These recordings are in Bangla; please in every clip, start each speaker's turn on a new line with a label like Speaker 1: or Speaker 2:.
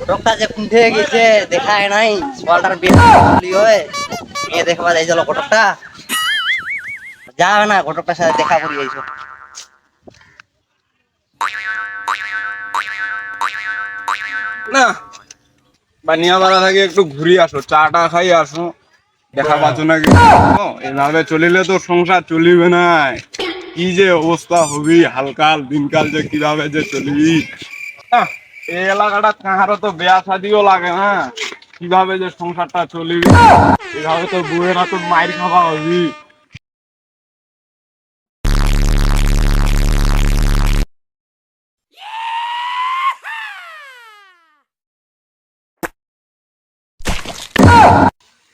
Speaker 1: ঘটকটা যে কুণ্ঠে গেছে, দেখায় নাই। সকালটার বিয়ে হয়। মেয়ে দেখবা যাই চলো ঘটকটা। যাবে না, ঘটকটার সাথে দেখা করি যাইছো
Speaker 2: না। বানিয়াপাড়া থেকে একটু ঘুরি আসো, চাটা খাই আসো। দেখা পাচ্ছ নাকি? এভাবে চলিলে তো সংসার চলিবে না। কি যে অবস্থা হবি, হালকাল, দিনকাল যে কীভাবে যে চলিবি। এই এলাকাটা কাহারও তো বেয়া শাদিও লাগে না। কীভাবে যে সংসারটা চলিবি? এভাবে তো বউয়েরা তো মাইর খাওয়া হবি।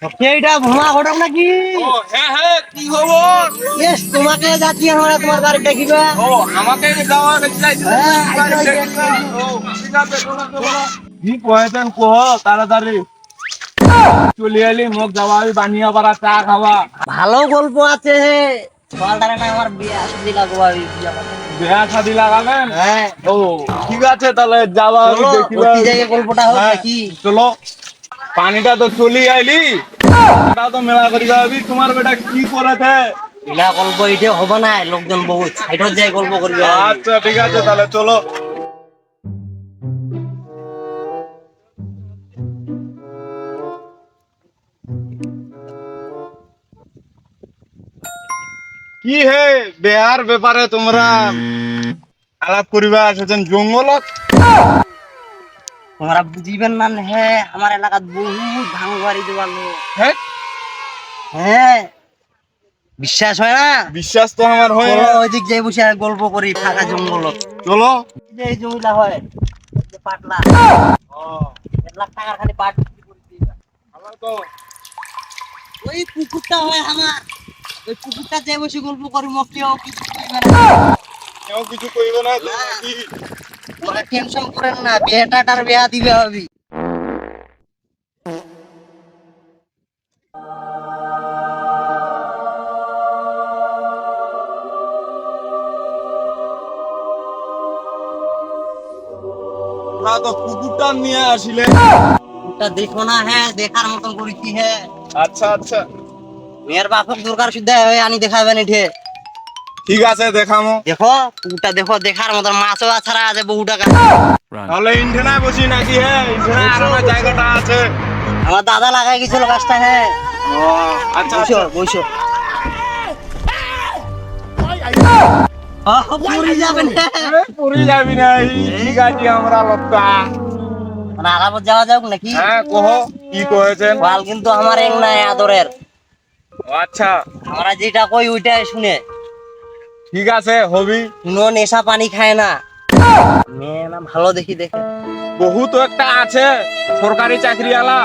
Speaker 1: সেইটা ভোমা ঘটক নাকি?
Speaker 2: ও হ্যাঁ হ্যাঁ কি খবর?
Speaker 1: বেশ তোমাকে যাচ্ছি আমরা তোমার বাড়ি দেখিবে
Speaker 2: ও আমাকে যাওয়া
Speaker 1: হ্যাঁ,
Speaker 2: কি কয়েছেন কহ তাড়াতাড়ি। চলে এলি মোক যাওয়া বানিয়া পাড়া চা খাওয়া
Speaker 1: ভালো গল্প আছে হে। আমার বিয়ে লাগবো
Speaker 2: শাদি লাগাবেন?
Speaker 1: হ্যাঁ।
Speaker 2: ও ঠিক আছে তাহলে যাওয়া
Speaker 1: জায়গায় গল্পটা হোক নাকি
Speaker 2: চলো। পানিটা তো চলি আইলি। তো মেলা করি যাবি। তোমার বেটা কি করেছে?
Speaker 1: এলা গল্প এটা হবে না লোকজন বহুত সাইডত যাই গল্প করবে
Speaker 2: আচ্ছা ঠিক আছে তাহলে চলো। কি হে বেহার ব্যাপারে তোমরা? আলাপ করিবা এসেছেন জঙ্গলত।
Speaker 1: তোমরা বুঝিবেন না হে আমার এলাকাত বহুত ভাঙ বাড়ি দেওয়ার লোক
Speaker 2: হ্যাঁ
Speaker 1: হ্যাঁ বিশ্বাস হয় না?
Speaker 2: বিশ্বাস তো আমার হয় না।
Speaker 1: ওই দিক যাই বসে গল্প করি ফাঁকা জঙ্গলত।
Speaker 2: চলো।
Speaker 1: যে এই জমিটা হয় পাটলা। এক লাখ টাকার খালি পাট বিক্রি করে দিবা।
Speaker 2: তো
Speaker 1: ওই পুকুরটা হয় আমার। ওই পুকুরটা যে বসে গল্প করি মোক কেউ কিছু কইবে না।
Speaker 2: কেউ কিছু কইব না
Speaker 1: টেনশন করেন না বিয়েটাটার বিয়া দিবে হবি
Speaker 2: তো কুকুরটা নিয়ে আসিলে।
Speaker 1: পুকুরটা দেখো না হ্যাঁ দেখার মতন করেছি হ্যাঁ।
Speaker 2: আচ্ছা আচ্ছা।
Speaker 1: মেয়ের বাপক দরকার হয় আনি দেখাবেন এঠে।
Speaker 2: ঠিক আছে দেখামো।
Speaker 1: দেখো পুকুরটা দেখো দেখার মতন মাছও ছাড়া আছে বহু টাকা।
Speaker 2: তাহলে ইন্টেনায় বসি নাকি হ্যাঁ ইন্টেনায় আর আমার জায়গাটা আছে।
Speaker 1: আমার দাদা লাগাই গেছিল গাছটা হ্যাঁ
Speaker 2: ও আচ্ছা
Speaker 1: বসো
Speaker 2: আচ্ছা।
Speaker 1: বসো। পড়ে
Speaker 2: যাবি না। এই ঠিক আছে আমরা
Speaker 1: মানে আরামত যাওয়া যাক নাকি?
Speaker 2: হ্যাঁ কহ কি কয়েছেন?
Speaker 1: বাল কিন্তু আমার এক নাই আদরের।
Speaker 2: ও, আচ্ছা।
Speaker 1: আমরা যেটা কই ওইটাই শুনে।
Speaker 2: ঠিক আছে হবি।
Speaker 1: কোনো নেশা পানি খায় না। মেয়ে না ভালো দেখি দেখে।
Speaker 2: বহুত একটা আছে সরকারি চাকরি আলা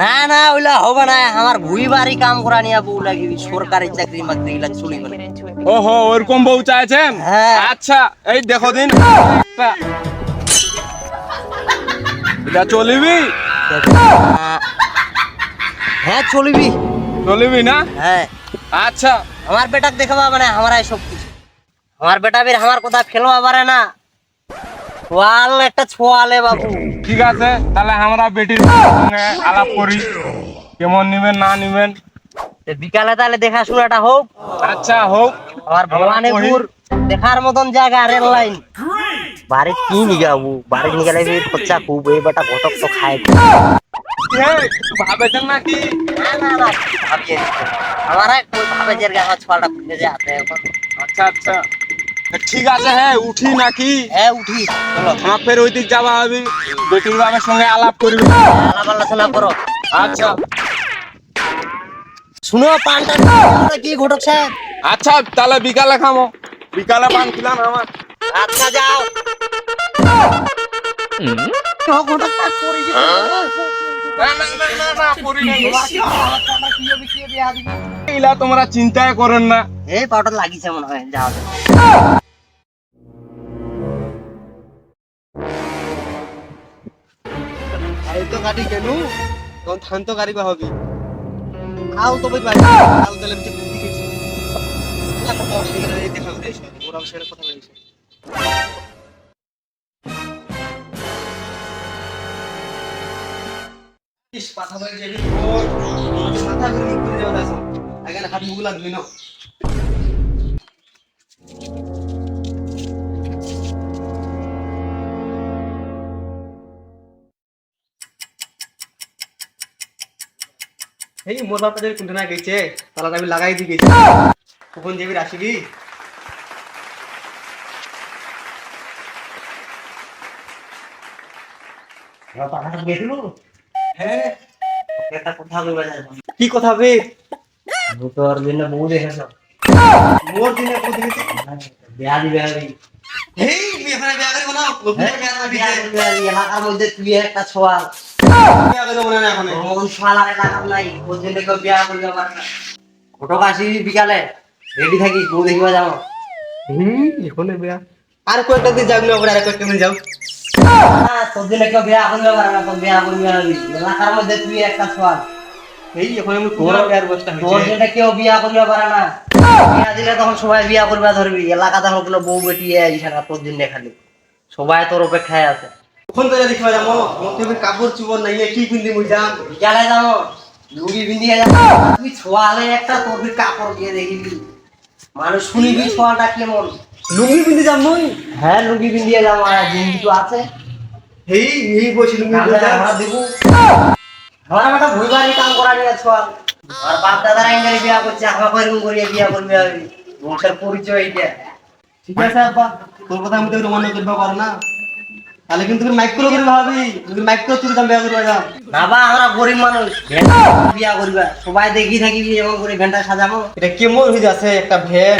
Speaker 1: না না ওইলা হবে না। আমার ভুই বাড়ি কাম করা নিয়ে বউ লাগিবি সরকারি চাকরি মাকরি গিলা চলিবে না
Speaker 2: ওহো ওরকম বউ চাইছেন?
Speaker 1: হ্যাঁ।
Speaker 2: আচ্ছা এই দেখো দিন। এটা চলিবি?
Speaker 1: হ্যাঁ চলিবি।
Speaker 2: চলিবি না?
Speaker 1: হ্যাঁ।
Speaker 2: আচ্ছা
Speaker 1: আমার বেটাক দেখাবা মানে আমার সব কিছু আমার বেটা বের আমার কথা ফেলবা পারে না। ছোয়াল একটা ছোয়ালে বাবু।
Speaker 2: ঠিক আছে তাহলে আমরা বেটির সঙ্গে আলাপ করি। কেমন নিবেন না নিবেন?
Speaker 1: বিকালে তাহলে দেখা দেখাশোনাটা হোক।
Speaker 2: আচ্ছা হোক।
Speaker 1: আমার ভবানীপুর দেখার মতন জায়গা রেল লাইন। বাড়ি কি নিগাবু বাড়ি নিয়ে গেলে খরচা খুব এই বেটা ঘটক তো খায়।
Speaker 2: ভাবেছেন নাকি?
Speaker 1: না না না। হাতে এখন।
Speaker 2: আচ্ছা আচ্ছা। ঠিক আছে হ্যাঁ উঠি নাকি?
Speaker 1: হ্যাঁ উঠি। চলো।
Speaker 2: আমার ফের ওই দিক যাওয়া হবে বেটির বাবার সঙ্গে আলাপ করবি।
Speaker 1: আলাপ আলোচনা করো।
Speaker 2: আচ্ছা।
Speaker 1: শুনো পানটা কি ঘটক
Speaker 2: আচ্ছা তাহলে বিকালে খামো। বিকালে পান খিলাম আমার।
Speaker 1: আচ্ছা যাও। ঘটক সাহেব
Speaker 2: এগুলা তোমরা চিন্তাই করেন না
Speaker 1: এই পাউডার লাগিয়েছে মনে হয় যাও।
Speaker 3: আরে তো গাড়ি কেন তখন থান তো গাড়ি বা হবে আও তো বই পাই আও তাহলে কথা বলেছে কথা বলে যাবি মাথা ঘুরে নাও এই গেছে। তালা আমি লাগাই দিয়ে গেছি। কখন যাবি আসিবি হ্যাঁ?
Speaker 1: একটা কথা বলবা যাই
Speaker 3: কি কথা বে?
Speaker 1: তোর জন্য বউ দেখেছ
Speaker 3: মোর দিনে কোন দিকে
Speaker 1: বিয়া দিবে আমি
Speaker 3: এই বিয়ে করে বিয়ে করে বানাও গোপনে করে
Speaker 1: বিয়া
Speaker 3: বিয়ে
Speaker 1: এলাকার মধ্যে তুই একটা ছোয়াল
Speaker 3: বিয়ে করে না এখন
Speaker 1: ছোয়াল আর এলাকার নাই। ওর জন্য কেউ বিয়া করবে আমার ঘটক আসি বিকালে। রেডি থাকিস বউ দেখিবা
Speaker 3: হুম এখন বিয়া। আর কয়েকটা দিন যাও আর কয়েকটা দিন যাও।
Speaker 1: তোর জন্য কেউ বিয়া করবে না তোর বিয়া করবে আমি এলাকার মধ্যে তুই একটা ছোয়াল
Speaker 3: এই এখন আমি তোর বিয়ার বসটা
Speaker 1: তোর
Speaker 3: হইছে
Speaker 1: কেউ বিয়া করবে পারে না। বিয়া দিলে তখন সবাই বিয়া করবে ধরবি। এলাকা তখন কোনো বউ বেটি ইসারা তোর জন্য খালি। সবাই তোর অপেক্ষায় আছে।
Speaker 3: কখন তোরা দেখিবা যাব মোর কাপড় চুপড় নাই কি পিন্দি মুই যাম
Speaker 1: বিকালে যাব লুঙ্গি বিন্দিয়ে যাব তুই ছোয়ালে একটা তোর কাপড় দিয়ে দেখিবি মানুষ শুনিবি ছোয়াটা কেমন।
Speaker 3: লুঙ্গি পিন্দি যাম মুই।
Speaker 1: হ্যাঁ লুঙ্গি বিন্দিয়ে যাব আর তো আছে।
Speaker 3: এই এই বসি লুঙ্গি যাম
Speaker 1: আমরা দেবো। আমার কাম করা নিয়ে আর। বাপ দাদারা বিয়া করছে করিয়ে বিয়া করবে আমি বংশের পরিচয় এইটা
Speaker 3: ঠিক আছে আব্বা। তোর কথা আমি তো মনে পারো না। তাহলে কিন্তু মাইক করে করে ভাবি যদি মাইক করে তুই যাম বিয়া করবা যাম
Speaker 1: না বা আমরা গরিব মানুষ। বিয়া করবা। সবাই দেখি থাকিবি এমন করে ঘণ্টা সাজাবো।
Speaker 3: এটা কেমন হয়ে যাচ্ছে একটা ভ্যান?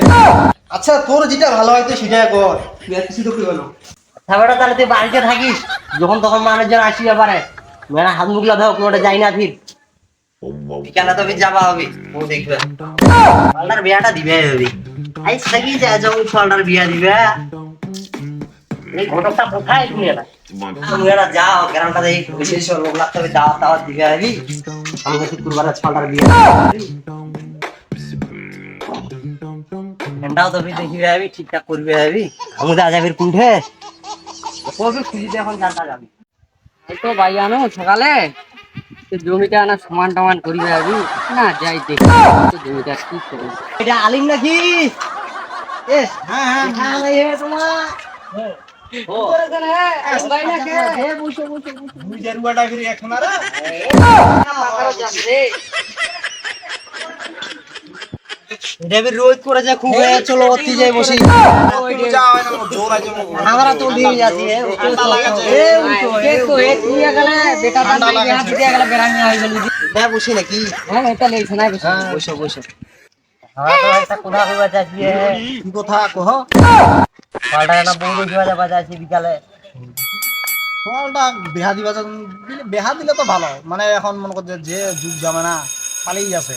Speaker 3: আচ্ছা তোর যেটা ভালো হয় তুই সেটাই কর। কিছু তো না।
Speaker 1: তারপরে তাহলে তুই বাড়িতে থাকিস। যখন তখন মানুষজন আসি ব্যাপারে মেয়েরা হাত মুখলা ধর কোনোটা যাই না ফির। যাবা হবে। ও দেখবে। ফলটার বিয়াটা দিবে হবে আই থাকি যা ফলটার বিয়া দিবে এই ঘটকটা কোথায় তুমি এটা যাও, গ্রামটা দেখি। বেশি বেশি লোক লাগতে হবে দিবে হবি আমাকে শুক্রবারে ফলটার বিয়া এটাও তো ফির দেখিবে ঠিকঠাক করবে হবি আমি তো আজাবির কুণ্ঠে? কবি খুঁজিতে এখন জানতা যাবি।
Speaker 4: এই তো ভাই আনো সকালে। জমিটা না সমান টমান করিবে আবি। না যাই দেখি। জমিটা কি করে
Speaker 1: এটা আলিম নাকি?
Speaker 3: হ্যাঁ হ্যাঁ
Speaker 1: তোমার।
Speaker 3: ফিরে এখন আর?
Speaker 1: এটা বি রোদ করেছে খুব এ, চলো অতি যাই বসি।
Speaker 3: না
Speaker 1: আমরা তো দিয়ে যাচ্ছি তো- এ, উঠো, এ, উঠো। এটা বসি নাকি? বসো। বসো একটা কথা
Speaker 3: কহ?
Speaker 1: বিকালে।
Speaker 3: বেহা দিবা বেহা দিলে তো ভালো মানে এখন মনে করছে যে যুগ জামানা পালিয়ে আছে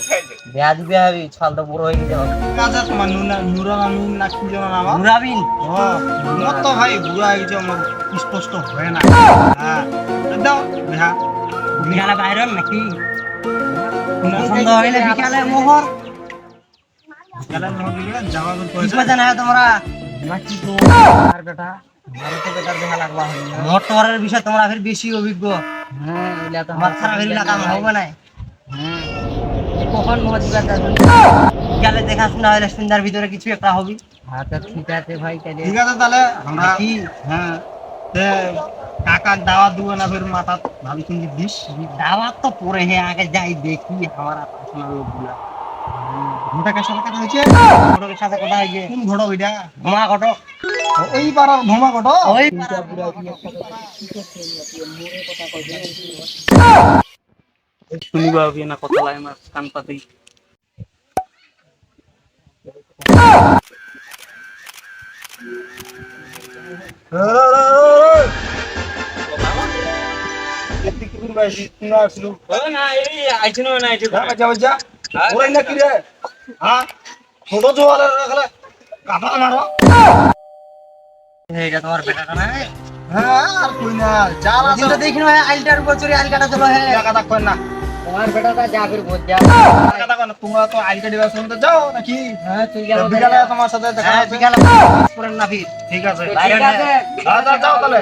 Speaker 1: বেয়া দিবে হবি ছাল তো বড় হয়ে গেছে।
Speaker 3: কাজে তোমার নুরা নুরা নামিন না কি নাম?
Speaker 1: মুরাবিন
Speaker 3: মোর তো ভাই বুড়া হয়ে গেছে আমার স্পষ্ট হয় না। হ্যাঁ দাও বেহা।
Speaker 1: বিকালে বাইরন নাকি? পছন্দ হইলে বিকালে মোহর।
Speaker 3: গেলে মোর দিলে জামা বের
Speaker 1: কি
Speaker 3: করেছে
Speaker 1: না তোমরা?
Speaker 3: নাকি তো? আর বেটা তো দেখা লাগবা
Speaker 1: বিষয় তোমরা ফির বেশি অভিজ্ঞ। তোমার ছাড়া ফির কাম হবে না।
Speaker 4: কখন মজবা যাবে?
Speaker 1: বিকালে দেখাশোনা হইলে সন্ধ্যার ভিতরে কিছু একটা হবে।
Speaker 4: আচ্ছা ঠিক আছে ভাই তাহলে
Speaker 3: ঠিক আছে তাহলে আমরা
Speaker 1: কি
Speaker 3: হ্যাঁ। কাকার দাওয়া দুবে না ফের মাথা ভাবি চিন্তি দিস।
Speaker 1: দাওয়াত তো পরে হে আগে যাই দেখি আমার পার্সোনাল লোকগুলা
Speaker 3: ঘটাকের সাথে কথা হয়েছে?
Speaker 1: ঘটকের সাথে কথা হয়েছে।
Speaker 3: কোন ঘটক ওইটা
Speaker 1: ঘুমা ঘটক।
Speaker 3: ওই পাড়ার ধোমা ঘটক?
Speaker 1: ওই
Speaker 4: শুনিবা হবে না কথা লাই মাছ কান না না
Speaker 1: এইটা তোমার না
Speaker 3: হ্যাঁ,
Speaker 1: তো দেখি না আইলটার উপর চড়ে আইল কাটা চলো হে।
Speaker 4: তোমার বেটাটা যা ফির বোঝ যা
Speaker 3: তোমরা তো আইলটা দিবা শুনতে যাও নাকি?
Speaker 4: হ্যাঁ তুই গেল
Speaker 3: বিকালে তোমার সাথে দেখা
Speaker 1: হ্যাঁ বিকালে করেন না ফির
Speaker 3: ঠিক আছে।
Speaker 4: ঠিক আছে
Speaker 3: হ্যাঁ, যাও তাহলে।